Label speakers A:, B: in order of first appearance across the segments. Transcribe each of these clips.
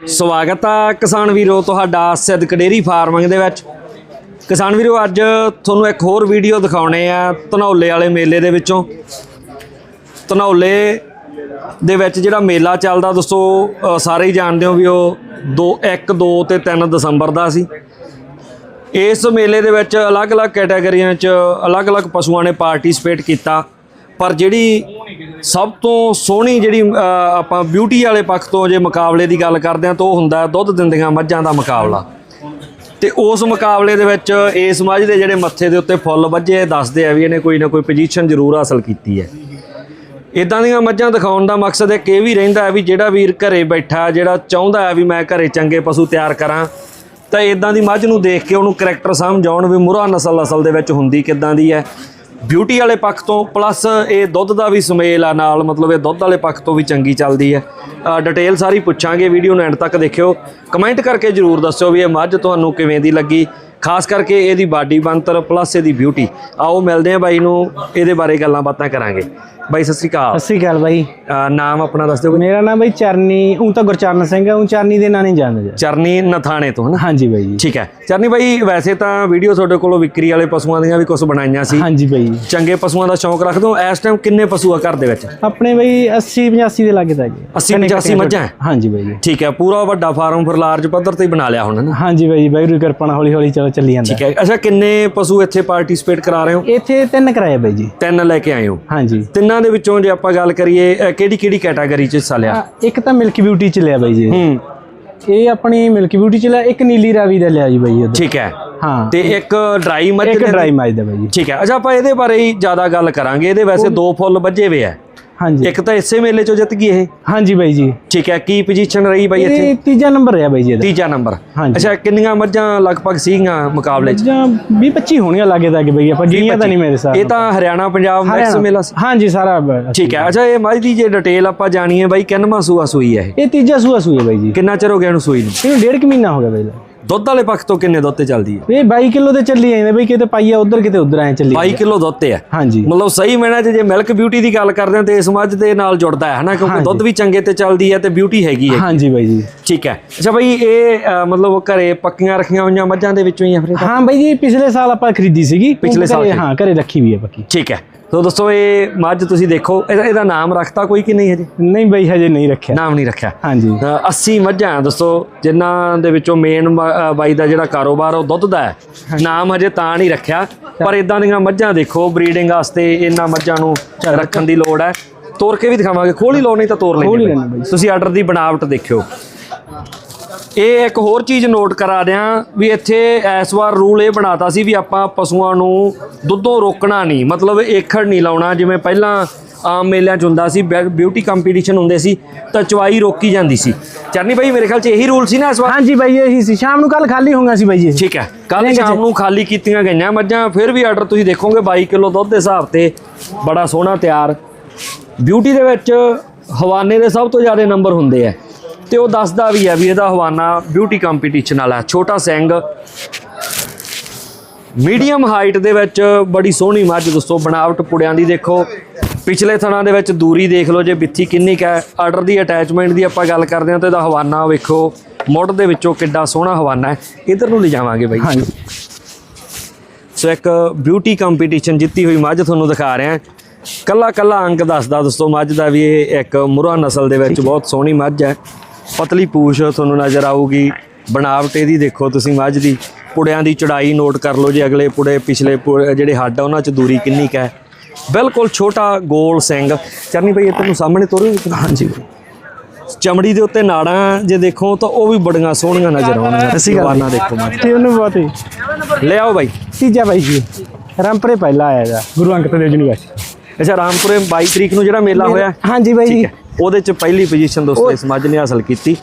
A: ਸਵਾਗਤ ਆ ਕਿਸਾਨ ਵੀਰੋ, ਤੁਹਾਡਾ ਸਿੱਧਕ ਡੇਰੀ ਫਾਰਮਿੰਗ ਦੇ ਵਿੱਚ। ਕਿਸਾਨ ਵੀਰੋ, ਅੱਜ ਤੁਹਾਨੂੰ ਇੱਕ ਹੋਰ ਵੀਡੀਓ ਦਿਖਾਉਣੇ ਆ ਧਨੌਲੇ ਵਾਲੇ ਮੇਲੇ ਦੇ ਵਿੱਚੋਂ। ਧਨੌਲੇ ਦੇ ਵਿੱਚ ਜਿਹੜਾ ਮੇਲਾ ਚੱਲਦਾ, ਦੋਸਤੋ ਸਾਰੇ ਹੀ ਜਾਣਦੇ ਹੋ ਵੀ ਉਹ 2 1 2 ਤੇ 3 ਦਸੰਬਰ ਦਾ ਸੀ। ਇਸ ਮੇਲੇ ਦੇ ਵਿੱਚ ਅਲੱਗ-ਅਲੱਗ ਕੈਟਾਗਰੀਆਂ 'ਚ ਅਲੱਗ-ਅਲੱਗ ਪਸ਼ੂਆਂ ਨੇ ਪਾਰਟਿਸਿਪੇਟ ਕੀਤਾ। ਪਰ ਜਿਹੜੀ ਸਭ ਤੋਂ ਸੋਹਣੀ ਜਿਹੜੀ ਆਪਾਂ ਬਿਊਟੀ ਵਾਲੇ ਪੱਖ ਤੋਂ ਜੇ ਮੁਕਾਬਲੇ ਦੀ ਗੱਲ ਕਰਦੇ ਹਾਂ ਤਾਂ ਉਹ ਹੁੰਦਾ ਦੁੱਧ ਦਿੰਦੀਆਂ ਮੱਝਾਂ ਦਾ ਮੁਕਾਬਲਾ। ਤੇ ਉਸ ਮੁਕਾਬਲੇ ਦੇ ਵਿੱਚ ਇਸ ਮੱਝ ਦੇ ਜਿਹੜੇ ਮੱਥੇ ਦੇ ਉੱਤੇ ਫੁੱਲ ਵੱਜੇ ਦੱਸਦੇ ਆ ਵੀ ਇਹਨੇ ਕੋਈ ਨਾ ਕੋਈ ਪੋਜੀਸ਼ਨ ਜ਼ਰੂਰ ਹਾਸਲ ਕੀਤੀ ਹੈ। ਇਦਾਂ ਦੀਆਂ ਮੱਝਾਂ ਦਿਖਾਉਣ ਦਾ ਮਕਸਦ ਇੱਕ ਇਹ ਵੀ ਰਹਿੰਦਾ ਹੈ ਵੀ ਜਿਹੜਾ ਵੀਰ ਘਰੇ ਬੈਠਾ, ਜਿਹੜਾ ਚਾਹੁੰਦਾ ਹੈ ਵੀ ਮੈਂ ਘਰੇ ਚੰਗੇ ਪਸ਼ੂ ਤਿਆਰ ਕਰਾਂ, ਤਾਂ ਇਦਾਂ ਦੀ ਮੱਝ ਨੂੰ ਦੇਖ ਕੇ ਉਹਨੂੰ ਕਰੈਕਟਰ ਸਮਝ ਆਉਣ ਵੀ ਮੁਰਾ ਨਸਲ ਅਸਲ ਦੇ ਵਿੱਚ ਹੁੰਦੀ ਕਿੱਦਾਂ ਦੀ ਹੈ। ਬਿਊਟੀ ਵਾਲੇ ਪੱਖ ਤੋਂ ਪਲੱਸ ਇਹ ਦੁੱਧ ਦਾ ਵੀ ਸਮੇਲ ਆ ਨਾਲ, ਮਤਲਬ ਇਹ ਦੁੱਧ ਵਾਲੇ ਪੱਖ ਤੋਂ ਵੀ ਚੰਗੀ ਚੱਲਦੀ ਹੈ। ਡਿਟੇਲ ਸਾਰੀ ਪੁੱਛਾਂਗੇ ਵੀਡੀਓ ਨੂੰ ਐਂਡ ਤੱਕ ਦੇਖਿਓ। ਕਮੈਂਟ ਕਰਕੇ ਜਰੂਰ ਦੱਸਿਓ ਵੀ ਇਹ ਮੱਝ ਤੁਹਾਨੂੰ ਕਿਵੇਂ ਦੀ ਲੱਗੀ। ਖਾਸ ਕਰਕੇ ਇਹਦੀ ਬਾਡੀ ਬਣਤਰ ਪਲੱਸ ਇਹਦੀ ਬਿਊਟੀ ਆਓ ਮਿਲਦੇ ਆ ਬਾਈ ਨੂੰ, ਇਹਦੇ ਬਾਰੇ ਗੱਲਾਂ ਬਾਤਾਂ ਕਰਾਂਗੇ। ਬਾਈ ਸਤਿ ਸ਼੍ਰੀ ਅਕਾਲ।
B: ਸਤਿ ਸ਼੍ਰੀ ਅਕਾਲ ਬਾਈ।
A: ਅਹ ਨਾਮ ਆਪਣਾ ਦੱਸ ਦਿਓ
B: ਮੇਰਾ ਨਾਮ ਬਾਈ ਚਰਨੀ ਉਹ ਤਾਂ ਗੁਰਚਰਨ ਸਿੰਘ ਹੈ ਉਹ ਚਰਨੀ ਦੇ ਨਾਂ ਨਹੀਂ ਜਾਣਦੇ ਜੀ।
A: ਚਰਨੀ ਨਥਾਣੇ ਤੋਂ ਹਨਾ
B: ਹਾਂਜੀ ਬਾਈ ਜੀ।
A: ਠੀਕ ਹੈ। ਚਰਨੀ ਬਾਈ ਵੈਸੇ ਤਾਂ ਵੀਡੀਓ ਤੁਹਾਡੇ ਕੋਲੋਂ ਵਿਕਰੀ ਵਾਲੇ ਪਸ਼ੂਆਂ ਦੀਆਂ ਵੀ ਕੁਝ ਬਣਾਈਆਂ ਸੀ।
B: ਹਾਂਜੀ ਬਾਈ।
A: ਚੰਗੇ ਪਸ਼ੂਆਂ ਦਾ ਸ਼ੌਂਕ ਰੱਖਦੇ ਹੋ? ਇਸ ਟਾਈਮ ਕਿੰਨੇ ਪਸ਼ੂ ਆ ਘਰ ਦੇ ਵਿੱਚ?
B: ਆਪਣੇ ਬਾਈ 80 85 ਦੇ ਲੱਗੇ ਤਾਂ ਜੀ।
A: 80 85 ਮੱਝਾਂ? ਹੈ?
B: ਹਾਂਜੀ ਬਾਈ ਜੀ।
A: ਠੀਕ ਹੈ ਪੂਰਾ ਵੱਡਾ ਫਾਰਮ ਫਿਰ ਲਾਰਜ ਪੱਧਰ ਤੇ ਹੀ ਬਣਾ ਲਿਆ ਹੁਣ
B: ਹਾਂਜੀ ਬਾਈ ਜੀ ਬਾਈ ਰੂ ਕਿਰਪਾ ਨਾਲ ਹੌਲੀ ਹੌਲੀ ਚਲੋ ਚੱਲੀ ਜਾਂਦਾ।
A: ਠੀਕ ਹੈ। ਅੱਛਾ ਕਿੰਨੇ ਪਸ਼ੂ ਇੱਥੇ ਪਾਰਟਿਸਿਪੇਟ ਕਰਾ ਰਹੇ ਹੋ?
B: ਇੱਥੇ ਤਿੰਨ ਕਰਾਏ ਬਾਈ ਜੀ।
A: ਤਿੰਨ ਲੈ ਕੇ ਆਏ ਹੋ?
B: ਹਾਂਜੀ।
A: ਤਿੰਨਾਂ ਦੇ ਵਿੱਚੋਂ ਜੇ ਆਪਾਂ ਗੱਲ ਕਰੀਏ ਕਿਹੜੀ ਕਿਹੜੀ ਕੈਟਾਗਰੀ ਚ ਹਿੱਸਾ ਲਿਆ?
B: ਇੱਕ ਤਾਂ ਮਿਲਕੀ ਬਿਊਟੀ ਚ ਲਿਆ ਬਾਈ ਜੀ।
A: ਹੂੰ।
B: ਇਹ ਆਪਣੀ ਮਿਲਕੀ ਬਿਊਟੀ ਚ ਲਿਆ ਇੱਕ ਨੀਲੀ ਰਾਵੀ ਦਾ ਲਿਆ ਜੀ ਬਾਈ
A: ਠੀਕ ਹੈ।
B: ਹਾਂ।
A: ਤੇ ਇੱਕ ਡਰਾਈ ਮੱਝ
B: ਇੱਕ
A: ਦੇ-
B: ਡਰਾਈ ਮਾਈ ਦਾ ਬਾਈ
A: ਠੀਕ ਹੈ। ਅੱਛਾ ਆਪਾਂ ਇਹਦੇ ਬਾਰੇ ਹੀ ਜ਼ਿਆਦਾ ਗੱਲ ਕਰਾਂਗੇ। ਇਹਦੇ ਵੈਸੇ ਦੋ ਫੁੱਲ ਵੱਜੇ ਹੋਏ ਆ।
B: ਹਾਂਜੀ।
A: ਇੱਕ ਤਾਂ ਇਸੇ ਮੇਲੇ ਚੋਂ ਜਿੱਤ ਗਈ ਇਹ।
B: ਹਾਂਜੀ ਬਾਈ ਜੀ।
A: ਠੀਕ ਹੈ। ਕੀ ਪੋਜੀਸ਼ਨ ਰਹੀ ਬਾਈ ਇੱਥੇ?
B: ਇਹ ਤੀਜਾ ਨੰਬਰ ਰਿਹਾ ਬਾਈ ਜੀ ਇਹਦਾ।
A: ਤੀਜਾ ਨੰਬਰ।
B: ਹਾਂਜੀ।
A: ਅੱਛਾ ਕਿੰਨੀਆਂ ਮੱਝਾਂ ਲਗਭਗ ਸੀਗੀਆਂ ਮੁਕਾਬਲੇ 'ਚ?
B: ਜਾਂ 20 25 ਹੋਣੀਆਂ ਲੱਗੇ ਤਾਂ ਕਿ ਬਾਈ ਆਪਾਂ ਗਿਣੀਆਂ ਤਾਂ ਨਹੀਂ ਮੇਰੇ ਸਾਹ
A: ਇਹ ਤਾਂ ਹਰਿਆਣਾ ਪੰਜਾਬ ਮੈਕਸ। ਮੇਲਾ ਸੀ।
B: ਹਾਂਜੀ ਸਾਰਾ
A: ਠੀਕ ਹੈ। ਅੱਛਾ ਇਹ ਮੱਝ ਦੀ ਜੇ ਡਿਟੇਲ ਆਪਾਂ ਜਾਣੀਏ ਬਾਈ ਕਿੰਨਵਾਂ ਸੂਆ ਸੂਈ ਹੈ ਇਹ?
B: ਇਹ ਤੀਜਾ ਸੂਆ ਸੂਆ ਬਾਈ ਜੀ।
A: ਕਿੰਨਾ ਚਿਰ ਹੋ ਗਿਆ ਇਹਨੂੰ ਸੂਈ ਨੂੰ?
B: ਇਹਨੂੰ ਡੇਢ ਕੁ ਮਹੀਨਾ ਹੋ ਗਿਆ ਬਾਈ।
A: ਦੁੱਧ ਵਾਲੇ ਪੱਖ ਤੋਂ ਕਿੰਨੇ ਦੁੱਧ ਤੇ ਚੱਲਦੀ ਹੈ?
B: ਇਹ 22 ਕਿਲੋ ਤੇ ਚੱਲੀ ਜਾਂਦੇ ਬਈ ਕਿਤੇ ਪਾਈਆ ਉਧਰ ਕਿਤੇ ਉਧਰ ਐ ਚੱਲੀ
A: 22 ਕਿਲੋ ਦੁੱਧ ਤੇ ਹੈ
B: ਹਾਂਜੀ।
A: ਮਤਲਬ ਸਹੀ ਮੈਨਾਂ 'ਚ ਜੇ ਮਿਲਕ ਬਿਊਟੀ ਦੀ ਗੱਲ ਕਰਦੇ ਹਾਂ ਤੇ ਇਸ ਮੱਝ ਦੇ ਨਾਲ ਜੁੜਦਾ ਹੈ ਹਨਾ? ਕਿਉਂਕਿ ਦੁੱਧ ਵੀ ਚੰਗੇ ਤੇ ਚੱਲਦੀ ਹੈ ਤੇ ਬਿਊਟੀ ਹੈਗੀ ਹੈ।
B: ਹਾਂਜੀ ਬਾਈ ਜੀ।
A: ਠੀਕ ਹੈ। ਅੱਛਾ ਬਾਈ ਇਹ ਮਤਲਬ ਘਰੇ ਪੱਕੀਆਂ ਰੱਖੀਆਂ ਹੋਈਆਂ ਮੱਝਾਂ ਦੇ ਵਿੱਚੋਂ ਹੀ ਆ ਫਿਰ?
B: ਹਾਂ ਬਾਈ ਜੀ ਪਿਛਲੇ ਸਾਲ ਆਪਾਂ ਖਰੀਦੀ ਸੀਗੀ।
A: ਪਿਛਲੇ ਸਾਲ
B: ਹਾਂ ਘਰੇ ਰੱਖੀ ਵੀ ਹੈ ਪੱਕੀ।
A: ਠੀਕ ਹੈ। ਸੋ ਦੋਸਤੋ ਇਹ ਮੱਝ ਤੁਸੀਂ ਦੇਖੋ ਇਹਦਾ ਇਹਦਾ ਨਾਮ ਰੱਖਤਾ ਕੋਈ ਕਿ ਨਹੀਂ ਹਜੇ?
B: ਨਹੀਂ ਬਾਈ ਹਜੇ ਨਹੀਂ ਰੱਖਿਆ।
A: ਨਾਮ ਨਹੀਂ ਰੱਖਿਆ।
B: ਹਾਂਜੀ।
A: ਅ, 80 ਮੱਝਾਂ ਆ ਦੋਸਤੋ ਜਿਨ੍ਹਾਂ ਦੇ ਵਿੱਚੋਂ ਮੇਨ ਬਾਈ ਦਾ ਜਿਹੜਾ ਕਾਰੋਬਾਰ ਉਹ ਦੁੱਧ ਦਾ ਹੈ। ਨਾਮ ਹਜੇ ਤਾਂ ਨਹੀਂ ਰੱਖਿਆ ਪਰ ਇਦਾਂ ਦੀਆਂ ਮੱਝਾਂ ਦੇਖੋ ਬਰੀਡਿੰਗ ਵਾਸਤੇ ਇਹਨਾਂ ਮੱਝਾਂ ਨੂੰ ਰੱਖਣ ਦੀ ਲੋੜ ਹੈ। ਤੋੜ ਕੇ ਵੀ ਦਿਖਾਵਾਂਗੇ ਖੋਲੀ ਲਓ ਨਹੀਂ ਤਾਂ ਤੋੜ
B: ਹੀ ਲੈਣਾ।
A: ਤੁਸੀਂ ਆਰਡਰ ਦੀ ਬਣਾਵਟ ਦੇਖਿਓ। ਇਹ ਇੱਕ ਹੋਰ ਚੀਜ਼ ਨੋਟ ਕਰਾ ਦਿਆਂ ਵੀ ਇੱਥੇ ਇਸ ਵਾਰ ਰੂਲ ਇਹ ਬਣਾਤਾ ਸੀ ਵੀ ਆਪਾਂ ਪਸ਼ੂਆਂ ਨੂੰ ਦੁੱਧੋਂ ਰੋਕਣਾ ਨਹੀਂ ਮਤਲਬ ਏਖੜ ਨਹੀਂ ਲਾਉਣਾ ਜਿਵੇਂ ਪਹਿਲਾਂ ਆਮ ਮੇਲਿਆਂ 'ਚ ਹੁੰਦਾ ਸੀ ਬਿਊਟੀ ਕੰਪੀਟੀਸ਼ਨ ਹੁੰਦੇ ਸੀ ਤਾਂ ਚਵਾਈ ਰੋਕੀ ਜਾਂਦੀ ਸੀ। ਚਰਨੀ ਭਾਈ ਮੇਰੇ ਖਿਆਲ 'ਚ ਇਹੀ ਰੂਲ ਸੀ ਨਾ ਇਸ ਵਾਰ?
B: ਹਾਂਜੀ ਬਾਈ ਇਹੀ ਸੀ। ਸ਼ਾਮ ਨੂੰ ਕੱਲ ਖਾਲੀ ਹੋਊਗਾ ਸੀ ਬਾਈ ਜੀ
A: ਠੀਕ ਹੈ ਕੱਲ ਸ਼ਾਮ ਨੂੰ ਖਾਲੀ ਕੀਤੀਆਂ ਗਈਆਂ ਮੱਝਾਂ ਫਿਰ ਵੀ ਆਰਡਰ ਤੁਸੀਂ ਦੇਖੋਗੇ 22 ਕਿਲੋ ਦੁੱਧ ਦੇ ਹਿਸਾਬ ਤੇ ਬੜਾ ਸੋਹਣਾ ਤਿਆਰ। ਬਿਊਟੀ ਦੇ ਵਿੱਚ ਹਵਾਨੇ ਦੇ ਸਭ ਤੋਂ ਜ਼ਿਆਦਾ ਨੰਬਰ ਹੁੰਦੇ ਆ। ਤੇ ਉਹ ਦੱਸਦਾ ਵੀ ਹੈ ਵੀ ਇਹਦਾ ਹਵਾਨਾ ਬਿਊਟੀ ਕੰਪੀਟੀਸ਼ਨ ਵਾਲਾ ਛੋਟਾ ਸਿੰਘ। ਮੀਡੀਅਮ ਹਾਈਟ ਦੇ ਵਿੱਚ ਬੜੀ ਸੋਹਣੀ ਮੱਝ ਦੋਸਤੋ ਬਣਾਵਟ ਪੁੜਿਆਂ ਦੀ ਦੇਖੋ। ਪਿਛਲੇ ਥਣਾਂ ਦੇ ਵਿੱਚ ਦੂਰੀ ਦੇਖ ਲਓ ਜੇ ਬਿੱਥੀ ਕਿੰਨੀ ਕੁ ਹੈ। ਆਰਡਰ ਦੀ ਅਟੈਚਮੈਂਟ ਦੀ ਆਪਾਂ ਗੱਲ ਕਰਦੇ ਹਾਂ ਤਾਂ ਇਹਦਾ ਹਵਾਨਾ ਵੇਖੋ। ਮੁੱਢ ਦੇ ਵਿੱਚੋਂ ਕਿੱਡਾ ਸੋਹਣਾ ਹਵਾਨਾ ਹੈ। ਇਧਰ ਨੂੰ ਲਿਜਾਵਾਂਗੇ ਬਾਈ।
B: ਹਾਂਜੀ।
A: ਸੋ ਇੱਕ ਬਿਊਟੀ ਕੰਪੀਟੀਸ਼ਨ ਜਿੱਤੀ ਹੋਈ ਮੱਝ ਤੁਹਾਨੂੰ ਦਿਖਾ ਰਿਹਾ ਕੱਲਾ ਕੱਲਾ ਅੰਕ ਦੱਸਦਾ ਦੋਸਤੋ ਮੱਝ ਦਾ ਵੀ ਇਹ ਇੱਕ ਮੁਰਾ ਨਸਲ ਦੇ ਵਿੱਚ ਬਹੁਤ ਸੋਹਣੀ ਮੱਝ ਹੈ। ਪਤਲੀ ਪੂਛ ਤੁਹਾਨੂੰ ਨਜ਼ਰ ਆਊਗੀ। ਬਣਾਵਟ ਇਹਦੀ ਦੇਖੋ ਤੁਸੀਂ ਮੱਝ ਦੀ। ਪੁੜਿਆਂ ਦੀ ਚੜਾਈ ਨੋਟ ਕਰ ਲਓ ਜੇ ਅਗਲੇ ਪੁੜੇ ਪਿਛਲੇ ਪੁੜੇ ਜਿਹੜੇ ਹੱਡ ਆ ਉਹਨਾਂ 'ਚ ਦੂਰੀ ਕਿੰਨੀ ਕੁ ਹੈ। ਬਿਲਕੁਲ ਛੋਟਾ ਗੋਲ ਸਿੰਘ। ਚਰਨੀ ਭਾਈ ਇਹ ਤੁਹਾਨੂੰ ਸਾਹਮਣੇ ਤੋਰੋ ਹਾਂਜੀ। ਚਮੜੀ ਦੇ ਉੱਤੇ ਨਾੜਾਂ ਜੇ ਦੇਖੋ ਤਾਂ ਉਹ ਵੀ ਬੜੀਆਂ ਸੋਹਣੀਆਂ ਨਜ਼ਰ ਆਉਣਗੀਆਂ।
B: ਸੱਚੀ ਗੱਲ।
A: ਦੇਖੋ ਮੱਝ।
B: ਤੇ ਉਹਨੂੰ ਬਹੁਤ ਹੀ
A: ਲੈ ਆਓ ਬਾਈ।
B: ਤੀਜਾ ਬਾਈ ਜੀ। ਰਾਮਪੁਰੇ ਪਹਿਲਾ ਆਇਆ ਦਾ ਗੁਰੂ ਅੰਗਦ ਦੇਵ ਯੂਨੀਵਰਸਿਟੀ
A: ਅੱਛਾ ਰਾਮਪੁਰੇ 22 ਤਰੀਕ ਨੂੰ ਜਿਹੜਾ ਮੇਲਾ ਹੋਇਆ।
B: ਹਾਂਜੀ ਬਾਈ ਜੀ।
A: ਉਹਦੇ ਚ ਪਹਿਲੀ ਪੋਜੀਸ਼ਨ ਦੋਸਤੋ ਇਸ ਮੱਝ ਨੇ ਹਾਸਲ ਕੀਤੀ।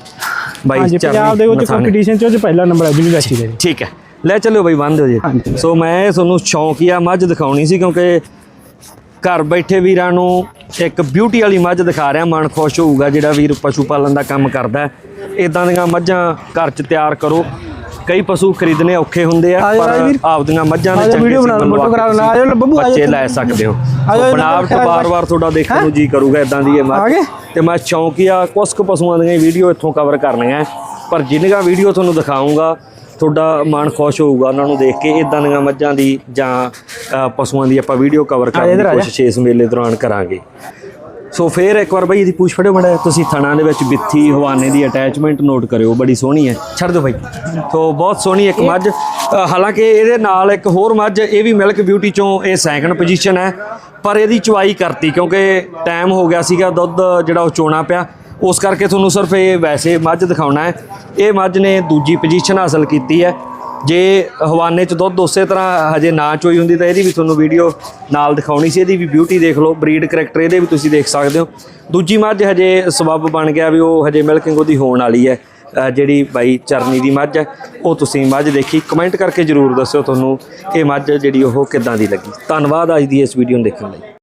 A: ਬਾਈ
B: ਪੰਜਾਬ ਦੇ ਵਿੱਚ। ਕੰਪੀਟੀਸ਼ਨ ਚ ਉਹ 'ਚ ਪਹਿਲਾ ਨੰਬਰ ਹੈ ਯੂਨੀਵਰਸਿਟੀ ਦੇ
A: ਠੀਕ ਹੈ। ਲੈ ਚੱਲਿਓ ਬਾਈ ਬੰਦ ਹੋ ਜੀ। ਸੋ ਮੈਂ ਤੁਹਾਨੂੰ ਸ਼ੌਂਕੀਆ ਮੱਝ ਦਿਖਾਉਣੀ ਸੀ ਕਿਉਂਕਿ ਘਰ ਬੈਠੇ ਵੀਰਾਂ ਨੂੰ ਇੱਕ ਬਿਊਟੀ ਵਾਲੀ ਮੱਝ ਦਿਖਾ ਰਿਹਾ ਮਨ ਖੁਸ਼ ਹੋਊਗਾ ਜਿਹੜਾ ਵੀਰ ਪਸ਼ੂ ਪਾਲਣ ਦਾ ਕੰਮ ਕਰਦਾ ਇਦਾਂ ਦੀਆਂ ਮੱਝਾਂ ਘਰ 'ਚ ਤਿਆਰ ਕਰੋ। ਕਈ ਪਸ਼ੂ ਖਰੀਦਣੇ ਔਖੇ ਹੁੰਦੇ ਆ ਪਰ। ਆਪਦੀਆਂ ਮੱਝਾਂ ਦੇ ਚੰਗੇ
B: ਵੀਡੀਓ ਬਣਾ ਲਓ,
A: ਸੀਮਨ ਲਵਾ
B: ਫੋਟੋ ਕਰਾ ਲੈਣਾ। ਆ ਜਾ ਬੱਬੂ, ਆ ਜਾ
A: ਬੱਚੇ। ਲੈ ਸਕਦੇ ਹੋ ਬਣਾਵਟ ਬਾਰ-ਬਾਰ ਤੁਹਾਡਾ ਦੇਖਣ ਨੂੰ ਜੀ ਕਰੂਗਾ ਇਦਾਂ ਦੀ ਇਹ ਮੱਝ? ਤੇ ਮੈਂ ਸ਼ੌਂਕੀਆ ਕੁਝ ਕੁ ਪਸ਼ੂਆਂ ਦੀਆਂ ਵੀਡੀਓ ਇੱਥੋਂ ਕਵਰ ਕਰਨੀਆਂ। ਪਰ ਜਿੰਨੀਆਂ ਵੀਡੀਓ ਤੁਹਾਨੂੰ ਦਿਖਾਉਂਗਾ ਤੁਹਾਡਾ ਮਨ ਖੁਸ਼ ਹੋਊਗਾ ਉਹਨਾਂ ਨੂੰ ਦੇਖ ਕੇ ਇਦਾਂ ਦੀਆਂ ਮੱਝਾਂ ਦੀ ਜਾਂ ਪਸ਼ੂਆਂ ਦੀ ਆਪਾਂ ਵੀਡੀਓ ਕਵਰ ਕਰਨ ਦੀ। ਕੋਸ਼ਿਸ਼ ਇਸ ਮੇਲੇ ਦੌਰਾਨ ਕਰਾਂਗੇ ਸੋ ਫੇਰ ਇੱਕ ਵਾਰ ਬਾਈ ਇਹਦੀ ਪੂਛ ਫੜਿਓ ਮੜਾ ਤੁਸੀਂ ਥਣਾ ਦੇ ਵਿੱਚ ਬਿੱਥੀ ਹਵਾਨੇ ਦੀ ਅਟੈਚਮੈਂਟ ਨੋਟ ਕਰਿਓ ਬੜੀ ਸੋਹਣੀ ਹੈ। ਛੱਡ ਦਿਓ ਬਾਈ। ਸੋ ਬਹੁਤ ਸੋਹਣੀ ਇੱਕ ਮੱਝ। ਹਾਲਾਂਕਿ ਇਹਦੇ ਨਾਲ ਇੱਕ ਹੋਰ ਮੱਝ ਇਹ ਵੀ ਮਿਲਕ ਬਿਊਟੀ ਚੋਂ ਇਹ ਸੈਕੰਡ ਪੋਜੀਸ਼ਨ ਹੈ। ਪਰ ਇਹਦੀ ਚਵਾਈ ਕਰਤੀ ਕਿਉਂਕਿ ਟਾਈਮ ਹੋ ਗਿਆ ਸੀਗਾ ਦੁੱਧ ਜਿਹੜਾ ਉਹ ਚੋਣਾ ਪਿਆ। ਉਸ ਕਰਕੇ ਤੁਹਾਨੂੰ ਸਿਰਫ ਇਹ ਵੈਸੇ ਮੱਝ ਦਿਖਾਉਣਾ ਹੈ। ਇਹ ਮੱਝ ਨੇ ਦੂਜੀ ਪੋਜੀਸ਼ਨ ਹਾਸਲ ਕੀਤੀ ਹੈ। ਜੇ ਹਵਾਨੇ ਚ ਦੁੱਧ ਉਸੇ ਤਰ੍ਹਾਂ ਹਜੇ ਨਾ ਚੋਈ ਹੁੰਦੀ ਤਾਂ ਇਹਦੀ ਵੀ ਤੁਹਾਨੂੰ ਵੀਡੀਓ ਨਾਲ ਦਿਖਾਉਣੀ ਸੀ। ਇਹਦੀ ਵੀ ਬਿਊਟੀ ਦੇਖ ਲਓ ਬਰੀਡ ਕਰੈਕਟਰ ਇਹਦੇ ਵੀ ਤੁਸੀਂ ਦੇਖ ਸਕਦੇ ਹੋ। ਦੂਜੀ ਮੱਝ ਹਜੇ ਸਬੱਬ ਬਣ ਗਿਆ ਵੀ ਉਹ ਹਜੇ ਮਿਲਕਿੰਗ ਉਹਦੀ ਹੋਣ ਵਾਲੀ ਹੈ। ਜਿਹੜੀ ਬਾਈ ਚਰਨੀ ਦੀ ਮੱਝ ਹੈ, ਉਹ ਤੁਸੀਂ ਮੱਝ ਦੇਖੀ। ਕਮੈਂਟ ਕਰਕੇ ਜਰੂਰ ਦੱਸਿਓ ਤੁਹਾਨੂੰ ਇਹ ਮੱਝ ਜਿਹੜੀ ਉਹ ਕਿੱਦਾਂ ਦੀ ਲੱਗੀ। ਧੰਨਵਾਦ ਅੱਜ ਦੀ ਇਸ ਵੀਡੀਓ ਨੂੰ ਦੇਖਣ ਲਈ।